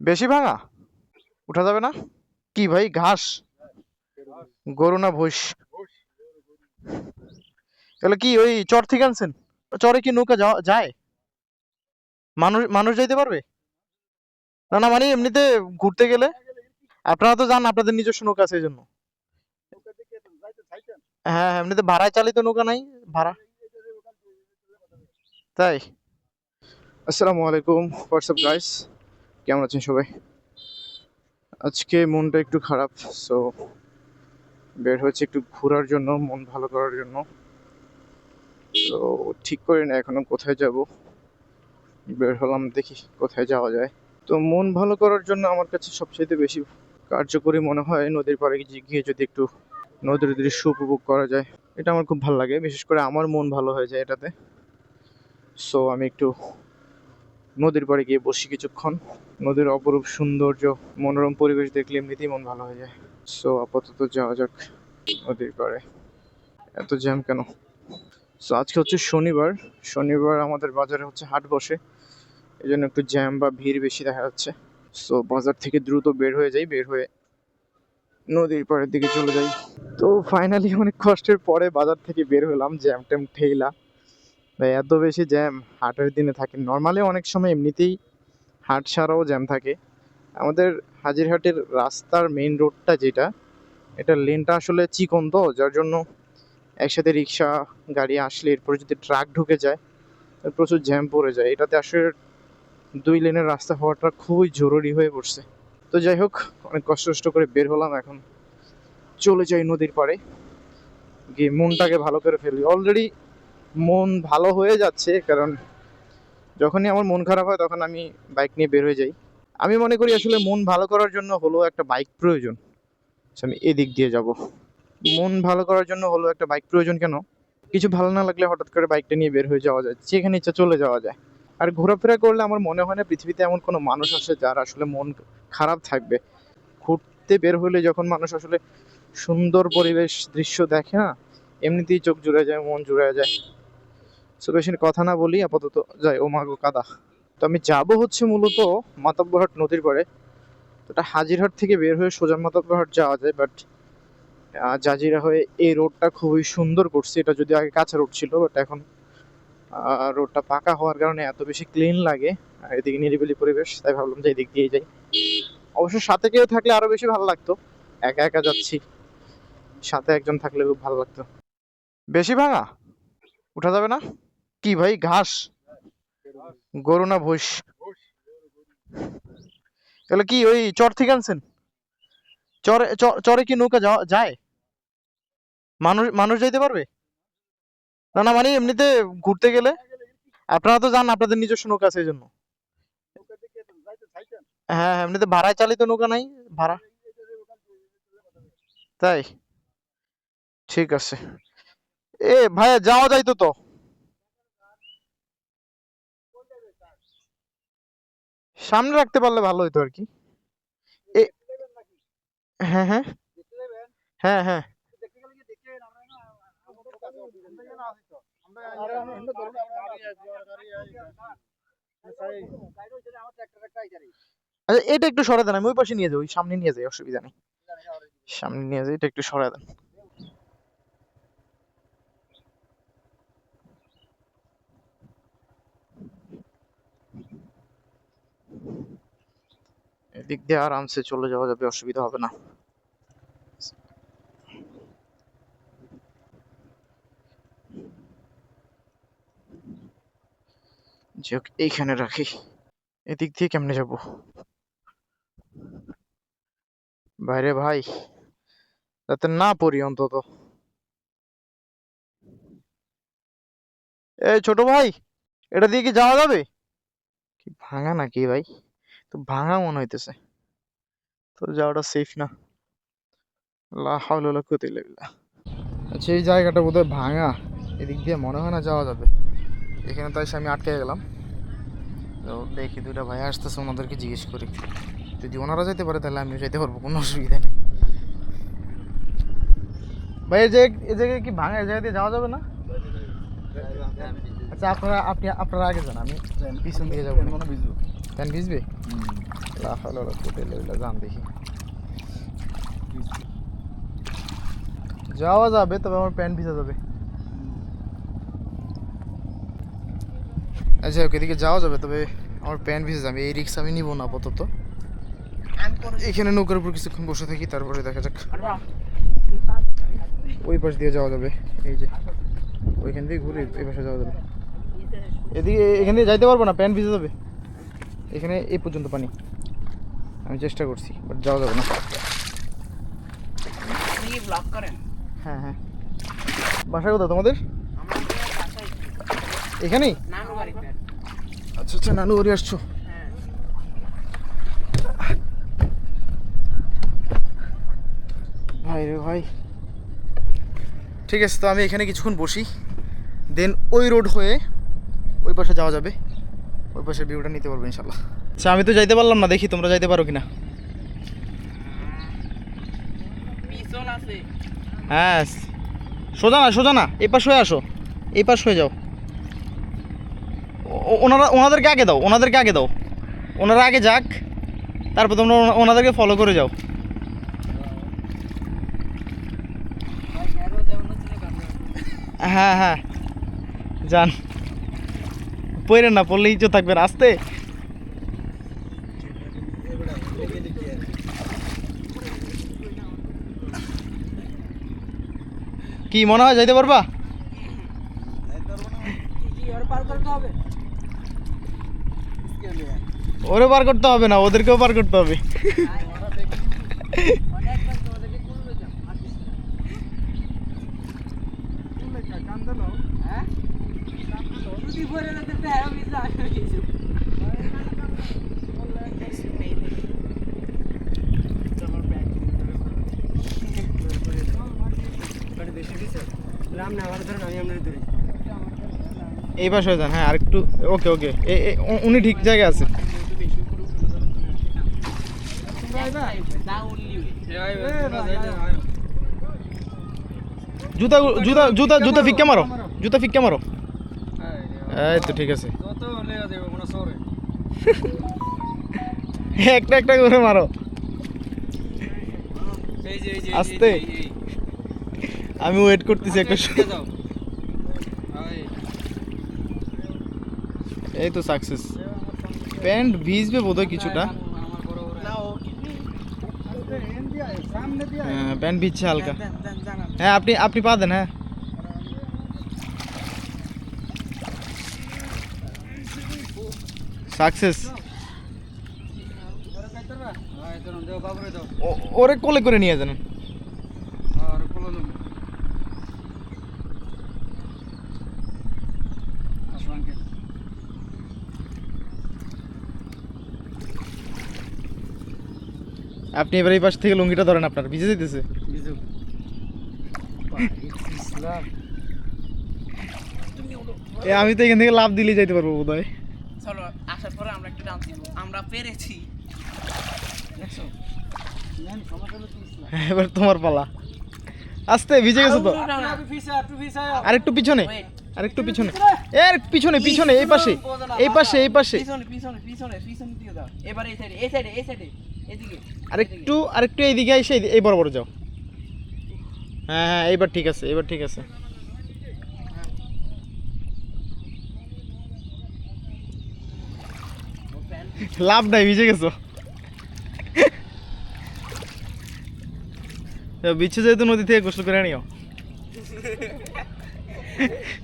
বেশি ভাঙা? উঠা যাবে না? কি ভাই ঘাস? গরু না ভুষ? তাহলে কি ওই চর থেকে আনছেন? চরে কি নৌকা যায়? মানুষ মানুষ যাইতে পারবে? না না মানে এমনিতে ঘুরতে গেলে? আপনারা তো যান আপনাদের নিজস্ব নৌকা আছে এই জন্য হ্যাঁ হ্যাঁ, এমনিতে ভাড়ায় চালিত নৌকা নাই ভাড়া। তাই। আসসালামু আলাইকুম হোয়াটসঅ্যাপ গাইস। কেমন আছেন সবাই? আজকে মনটা একটু খারাপ সো বের হয়েছে একটু ঘোরার জন্য, মন ভালো করার জন্য। তো ঠিক করি না, এখনও কোথায় যাব? বের হলাম, দেখি কোথায় যাওয়া যায়। তো মন ভালো করার জন্য আমার কাছে সবচেয়ে বেশি কার্যকরী মনে হয় নদীর পাড়ে গিয়ে- যদি একটু নদীর দৃশ্য উপভোগ করা যায়। এটা আমার খুব ভালো লাগে, বিশেষ করে আমার মন ভালো হয়ে যায় এটাতে। সো আমি একটু নদীর পাড়ে গিয়ে বসি কিছুক্ষণ। নদীর অপরূপ সৌন্দর্য, মনোরম পরিবেশ দেখলে এমনিতেই মন ভালো হয়ে যায়। সো আপাতত যাওয়া যাক নদীর পাড়ে। এত জ্যাম কেন? সো আজকে হচ্ছে শনিবার। শনিবার আমাদের বাজারে হচ্ছে হাট বসে। এই জন্য একটু জ্যাম বা ভিড় বেশি দেখা যাচ্ছে। সো বাজার থেকে দ্রুত বের হয়ে যাই, বের হয়ে নদীর পাড়ের দিকে চলে যাই। তো ফাইনালি অনেক কষ্টের পরে বাজার থেকে বের হলাম জ্যাম ট্যাম ভাই, এত বেশি জ্যাম হাটের দিনে থাকে। নর্মালি অনেক সময় এমনিতেই হাট ছাড়াও জ্যাম থাকে। আমাদের হাজিরহাটের রাস্তার মেইন রোডটা যেটা, এটা লেনটা আসলে চিকন তো, যার জন্য একসাথে রিক্সা, গাড়ি আসলে এরপরে যদি ট্রাক ঢুকে যায় প্রচুর জ্যাম পড়ে যায়। এটাতে আসলে দুই লেনের রাস্তা হওয়াটা খুবই জরুরি হয়ে পড়ছে। তো যাই হোক, অনেক কষ্ট কষ্ট করে বের হলাম এখন। চলে যাই নদীর পাড়ে। গিয়ে মনটাকে ভালো করে ফেলি। অলরেডি মন ভালো হয়ে যাচ্ছে, কারণ যখনই আমার মন খারাপ হয় তখন আমি বাইক নিয়ে বের হয়ে যাই। আমি মনে করি আসলে মন ভালো করার জন্য হলো একটা বাইক প্রয়োজন। So, আমি এদিক দিয়ে যাব। মন ভালো করার জন্য হলো একটা বাইক প্রয়োজন কেন? কিছু ভালো না লাগলে হঠাৎ করে বাইকটা নিয়ে বের হয়ে যাওয়া যায় যেখানে ইচ্ছা চলে যাওয়া যায়। আর ঘোরাফেরা করলে আমার মনে হয় না পৃথিবীতে এমন কোনো মানুষ আছে যার আসলে মন খারাপ থাকবে। ঘুরতে বের হলে যখন মানুষ আসলে সুন্দর পরিবেশ দৃশ্য দেখে না এমনিতেই চোখ জুড়ে যায় মন জুড়ে যায়। সো বেশি কথা না বলি, আপাতত যাই, ও মাগো কাদা। তো আমি যাব হচ্ছে মূলত মাতাব্বরহাট নদীর পাড়ে। তো এটা হাজিরহাট থেকে বের হয়ে সোজা মাতাব্বরহাট যাওয়া যায় বাট জাজিরা হয়ে এই রোডটা খুবই সুন্দর করছে। এটা যদি আগে কাঁচা রোড ছিল বাট এখন রোডটা পাকা হওয়ার কারণে এত বেশি ক্লিন লাগে এদিকে নিরিবিলি পরিবেশ, তাই ভাবলাম যে এদিক দিয়ে যাই। অবশ্য সাথে কেউ থাকলে আরও বেশি ভালো লাগতো। একা একা যাচ্ছি, সাথে একজন থাকলে খুব ভালো লাগতো। বেশি ভাঙা উঠা যাবে না? কি ভাই ঘাস? গরু না ভুষ? তাহলে কি ওই চর থেকে আনছেন? চরে চরে কি নৌকা যায়? মানুষ মানুষ যাইতে পারবে? না না মানে এমনিতে ঘুরতে গেলে? আপনারা তো যান আপনাদের নিজস্ব নৌকা আছে এই জন্য হ্যাঁ হ্যাঁ, এমনিতে ভাড়ায় চালিত নৌকা নাই ভাড়া। তাই? ঠিক আছে। এ ভাইয়া যাওয়া যাইতো তো? সামনে রাখতে পারলে ভালো হতো আর কি। হ্যাঁ হ্যাঁ। হ্যাঁ হ্যাঁ। আচ্ছা এটা একটু সরে দেন, আমি ওই পাশে নিয়ে যাই, ওই সামনে নিয়ে যাই, অসুবিধা নেই। সামনে নিয়ে যাই, এটা একটু সরে দেন। এদিক দিয়ে আরামসে চলে যাওয়া যাবে, অসুবিধা হবে না। এইখানে রাখি। এদিক দিয়ে কেমনে যাব? বাইরে ভাই, যাতে না পড়ি অন্তত। এই ছোট ভাই, এটা দিয়ে কি যাওয়া যাবে? কি ভাঙা নাকি ভাই? তো ভাঙা মনে হইতেছে। তো যাওয়াটা সেফ না। লা হাওলা ওয়ালা কুওয়াতা ইল্লা আচ্ছা এই জায়গাটা বোধহয় ভাঙা। এদিক দিয়ে মনে হয় না যাওয়া যাবে। এখানে তাই আমি আটকে গেলাম। তো দেখি দুইটা ভাই আসতেছে, ওনাদেরকে জিজ্ঞেস করি। যদি ওনারা যেতে পারে, তাহলে আমিও যেতে পারব, কোনো অসুবিধা নেই। ভাই, এই জায়গায় এই জায়গায় কি ভাঙা? এই জায়গা দিয়ে যাওয়া যাবে না? আচ্ছা আপনারা আপনি আপনারা আগে যান, আমি পিছন দিয়ে যাব। প্যান ভিজবে ইল্লা বিল্লাহ যান দেখি যাওয়া যাবে তবে আমার প্যান্ট ভিজা যাবে আচ্ছা ওকে এদিকে যাওয়া যাবে তবে আমার প্যান্ট ভিজে যাবে এই রিক্স আমি নিব না আপাতত এখানে নৌকার উপর কিছুক্ষণ বসে থাকি তারপরে দেখা যাক ওই পাশ দিয়ে যাওয়া যাবে এই যে ওইখান দিয়ে ঘুরে এই পাশে যাওয়া যাবে এদিকে এখান দিয়ে যাইতে পারব না প্যান্ট ভিজে যাবে এখানে এই পর্যন্ত পানি। আমি চেষ্টা করছি বাট যাওয়া যাবে না। করেন? হ্যাঁ হ্যাঁ। বাসা কোথাও তোমাদের? এখানেই? আচ্ছা আচ্ছা নানু বাড়ি আসছো। ভাই রে ভাই। ঠিক আছে তো আমি এখানে কিছুক্ষণ বসি। দেন ওই রোড হয়ে ওই পাশে যাওয়া যাবে। ওই ভিউটা নিতে পারব ইনশাল্লাহ আচ্ছা আমি তো যাইতে পারলাম না দেখি তোমরা যাইতে পারো কিনা। হ্যাঁ সোজা না সোজা না এই পাশ হয়ে আসো। এই পাশ হয়ে যাও। ওনারা ওনাদেরকে আগে দাও ওনাদেরকে আগে দাও। ওনারা আগে যাক তারপর তোমরা ওনাদেরকে ফলো করে যাও। হ্যাঁ হ্যাঁ। যান। পড়েন না পড়লে ইজ্জত থাকবেন আসতে। কি, মনে হয় যাইতে পারবা? ওরে পার করতে হবে না, ওদেরকেও পার করতে হবে। এই পাশে হয়ে যান হ্যাঁ আরেকটু ওকে ওকে। উনি ঠিক জায়গায় আছে। জুতা জুতা জুতা জুতা ফিক্কা মারো। জুতা ফিক্কা মারো। এই তো ঠিক আছে। একটা একটা করে মারো। আস্তে। আমি ওয়েট করতেছি একটা এই তো সাকসেস প্যান্ট ভিজবে বোধহয় কিছুটা। হ্যাঁ প্যান্ট ভিজছে হালকা। হ্যাঁ আপনি আপনি পা দেন হ্যাঁ। সাকসেস ওরে কোলে করে নিয়ে যান। আপনি এবার এই পাশ থেকে লুঙ্গিটা ধরেন আপনার ভিজে যেতেছে আমি তো এখান থেকে লাভ দিলেই যাইতে পারব বোধ হয় চলো আসার পরে আমরা একটু ডান্স দিব আমরা পেরেছি। হ্যাঁ, এবার তোমার পালা। আস্তে ভিজে গেছো তো। আরেকটু পিছনে. আরেকটু পিছনে। এর পিছনে পিছনে এই পাশে। এই পাশে এই পাশে। পিছনে পিছনে পিছনে পিছনে দিয়ে দাও। এবার এই সাইডে এই সাইডে এই সাইডে আরেকটু আরেকটু এইদিকে এসে এই- বড় বড় যাও। হ্যাঁ হ্যাঁ এইবার ঠিক আছে এবার ঠিক আছে। লাভ নাই ভিজে গেছো। বিচ্ছে যেহেতু নদী থেকে গোসল করে নিও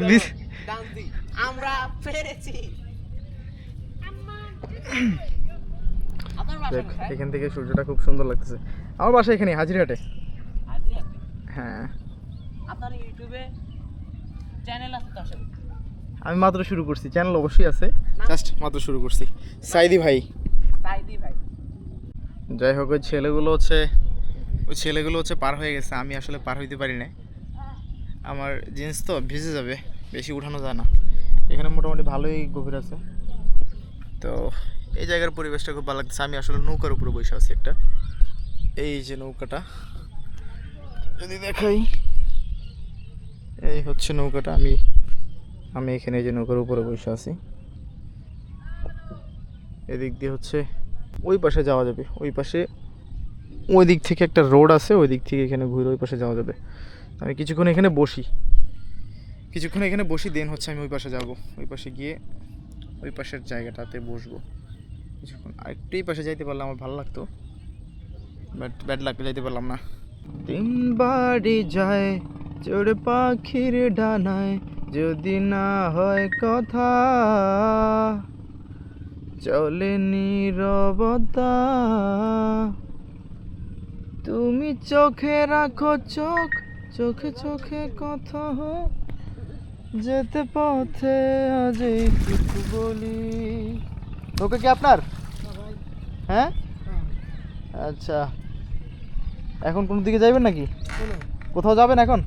বিচ- ডান্স দি আমরা পেরেছি আপনার বাসা দেখ কোথায়? এখান থেকে সূর্যটা খুব সুন্দর লাগতেছে। আমার বাসা এখানে হাজিরহাটে। হ্যাঁ। আপনার ইউটিউবে চ্যানেল আছে তো আমি মাত্র শুরু করছি। চ্যানেল অবশ্যই আছে। জাস্ট মাত্র শুরু করছি। সাইদি ভাই। যাই হোক ওই ছেলেগুলো হচ্ছে ওই ছেলেগুলো হচ্ছে পার হয়ে গেছে। আমি আসলে পার হইতে পারি না। আমার জিন্স তো ভিজে যাবে। বেশি উঠানো যায় না। এখানে মোটামুটি ভালোই গভীর আছে। তো এই জায়গার পরিবেশটা খুব ভালো লাগছে আমি আসলে নৌকার উপরে বসে আছি একটা। এই যে নৌকাটা। যদি দেখাই, এই হচ্ছে নৌকাটা। আমি আমি এখানে যে নৌকার উপরে বসে আছি। এদিক দিয়ে হচ্ছে ওই পাশে যাওয়া যাবে। ওই পাশে, ওই দিক থেকে একটা রোড আছে, ওই দিক থেকে এখানে ঘুরে ওই পাশে যাওয়া যাবে। আমি কিছুক্ষণ এখানে বসি। কিছুক্ষণ এখানে বসি দেন হচ্ছে আমি ওই পাশে যাব। ওই পাশে গিয়ে ওই পাশের জায়গাটাতে বসবো। কিছুক্ষণ আরেকটু এই পাশে যাইতে পারলে আমার ভালো লাগতো বাট ব্যাড লাগতে যাইতে পারলাম না। তিন বাড়ি যায়, চোর পাখির ডানায়, যদি না হয় কথা। চলে নীরবতা। তুমি চোখে রাখো চোখ, চোখে চোখে কথা হোক যেতে পথে আজ কিছু বলি। ওকে কি আপনার? হ্যাঁ? আচ্ছা। এখন কোন দিকে যাবেন নাকি? কোথাও যাবেন এখন?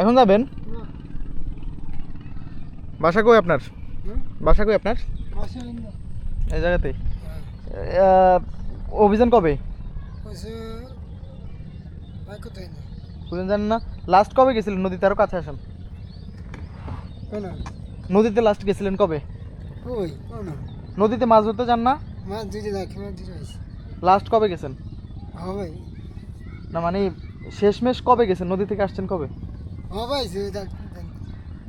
এখন যাবেন? বাসা কই আপনার? বাসা কই আপনার? এই জায়গাতে? অভিযান কবে? জানেন না? লাস্ট কবে গেছিলেন? নদীতে আরও কাছে আসেন। নদীতে লাস্ট গেছিলেন কবে? নদীতে মাছ ধরতে যান না? লাস্ট কবে গেছেন? না মানে শেষমেশ কবে গেছেন? নদী থেকে আসছেন কবে?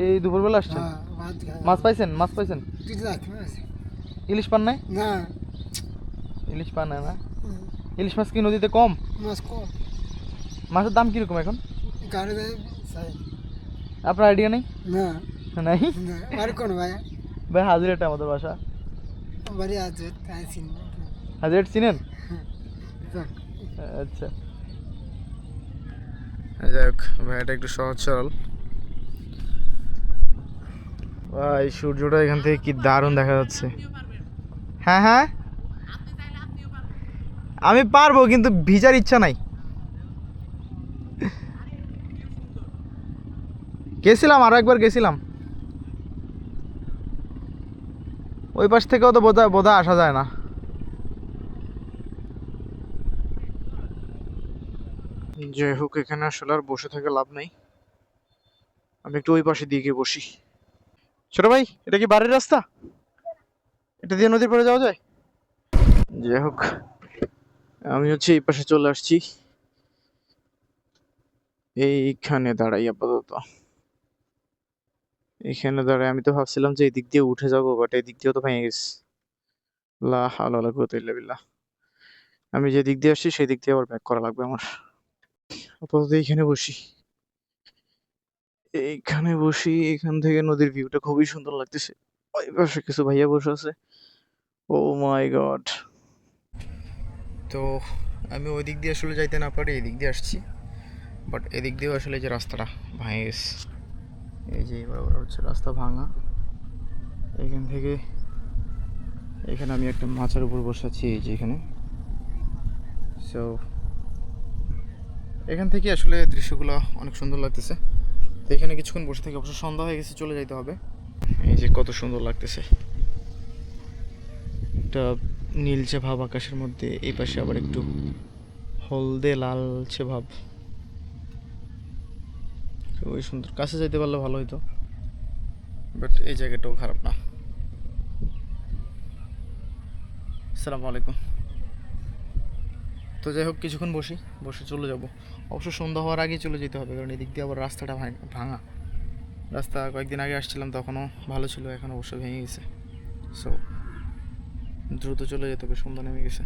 এই দুপুরবেলা আসছেন? মাছ পাইছেন? মাছ পাইছেন? ইলিশ পান নাই? না। ইলিশ পান না? ইলিশ মাছ কি নদীতে কম? মাছ কম। মাছের দাম কীরকম এখন? আপনার আইডিয়া নেই? না। নাই? আর কোন ভাই? ভাই হাজিরাটা আমাদের বাসা। বাড়ি চিনি। হাজিরাট চিনেন? আচ্ছা। যাই হোক ভাইটা একটু সহজ সরল। ভাই সূর্যটা এখান থেকে কি দারুণ দেখা যাচ্ছে। হ্যাঁ হ্যাঁ। আমি পারব কিন্তু ভিজার ইচ্ছা নাই। গেছিলাম আরও একবার গেছিলাম। ওই পাশ থেকেও তো বোধহয় বোধহয় আসা যায় না। যাই হোক, এখানে আসলে আর বসে থেকে লাভ নেই। আমি একটু ওই পাশে দিয়ে গিয়ে বসি। ছোট ভাই, এটা কি বাড়ির রাস্তা? এটা দিয়ে নদীর পরে যাওয়া যায়? যাই হোক, আমি হচ্ছে এই পাশে চলে আসছি। এইখানে দাঁড়াই আপাতত। এইখানে দাঁড়াই আমি তো ভাবছিলাম যে এই দিক দিয়ে উঠে যাব বাট এদিক দিক দিয়েও তো ভেঙে গেছে। লা হাওলা লা ইল্লা বিল্লাহ। আমি যে দিক দিয়ে আসছি সেই দিক দিয়ে আবার ব্যাক করা লাগবে আমার। আপাতত এইখানে বসি। এইখানে বসি এখান থেকে নদীর ভিউটা খুবই সুন্দর লাগতেছে। ওই পাশে কিছু ভাইয়া বসে আছে। Oh my god. তো আমি ওই দিক দিয়ে আসলে যাইতে না পারি এই দিক দিয়ে আসছি। বাট এদিক দিয়েও আসলে যে রাস্তাটা গেছে। এই যে বরাবর হচ্ছে রাস্তা ভাঙা। এখান থেকে এখানে আমি একটা মাচার উপর বসে আছি, এই যে এখানে। সো এখান থেকে আসলে দৃশ্যগুলো অনেক সুন্দর লাগতেছে। তো এখানে কিছুক্ষণ বসে থেকে অবশ্য সন্ধ্যা হয়ে গেছে, চলে যাইতে হবে। এই যে কত সুন্দর লাগতেছে। একটা নীলচে ভাব আকাশের মধ্যে, এই পাশে আবার একটু হলদে লালচে ভাব। খুবই সুন্দর। কাছে যাইতে পারলে ভালো হতো বাট এই জায়গাটাও খারাপ না। আসসালামু আলাইকুম। তো যাই হোক কিছুক্ষণ বসি। বসে চলে যাব। অবশ্য সন্ধ্যা হওয়ার আগেই চলে যেতে হবে কারণ এদিক দিয়ে আবার রাস্তাটা ভাঙ- ভাঙা। রাস্তা কয়েকদিন আগে আসছিলাম তখনও ভালো ছিল এখন অবশ্য ভেঙে গেছে। সো দ্রুত চলে যেতে হবে সন্ধ্যা নেমে গেছে।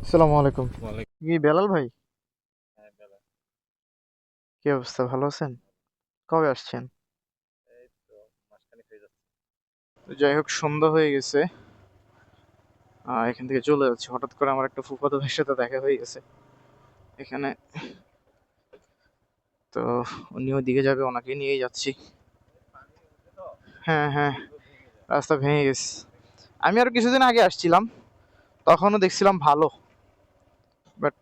আসসালামু আলাইকুম। কি বেলাল ভাই? কি অবস্থা ভালো আছেন? কবে আসছেন? যাই হোক সন্ধ্যা হয়ে গেছে। এখান থেকে চলে যাচ্ছি। হঠাৎ করে আমার একটা ফুফাতো ভাইয়ের সাথে দেখা হয়ে গেছে এখানে। তো উনি ওদিকে যাবে ওনাকে নিয়েই যাচ্ছি। হ্যাঁ হ্যাঁ রাস্তা ভেঙে গেছে। আমি আরও কিছুদিন আগে আসছিলাম তখনও দেখছিলাম ভালো। বাট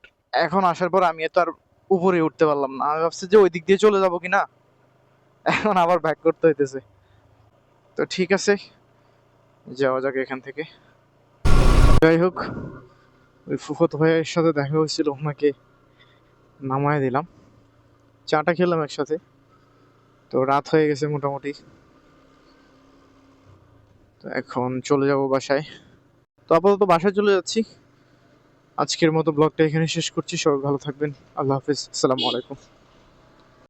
এখন আসার পর আমি তো আর উপরে উঠতে পারলাম না। আমি ভাবছি যে ওই দিক দিয়ে চলে যাব কিনা। এখন আবার ব্যাক করতে হইতেছে। তো ঠিক আছে, যাওয়া যাক এখান থেকে। যাই হোক, ওই ফুফত ভাইয়ের সাথে দেখা হয়েছিল, ওনাকে নামায় দিলাম। চাটা খেলাম একসাথে। তো রাত হয়ে গেছে মোটামুটি। তো এখন চলে যাব বাসায়। তো আপাতত বাসায় চলে যাচ্ছি। আজকের মতো ব্লগটা এখানে শেষ করছি। সবাই ভালো থাকবেন। আল্লাহ হাফিজ। আসসালামু আলাইকুম।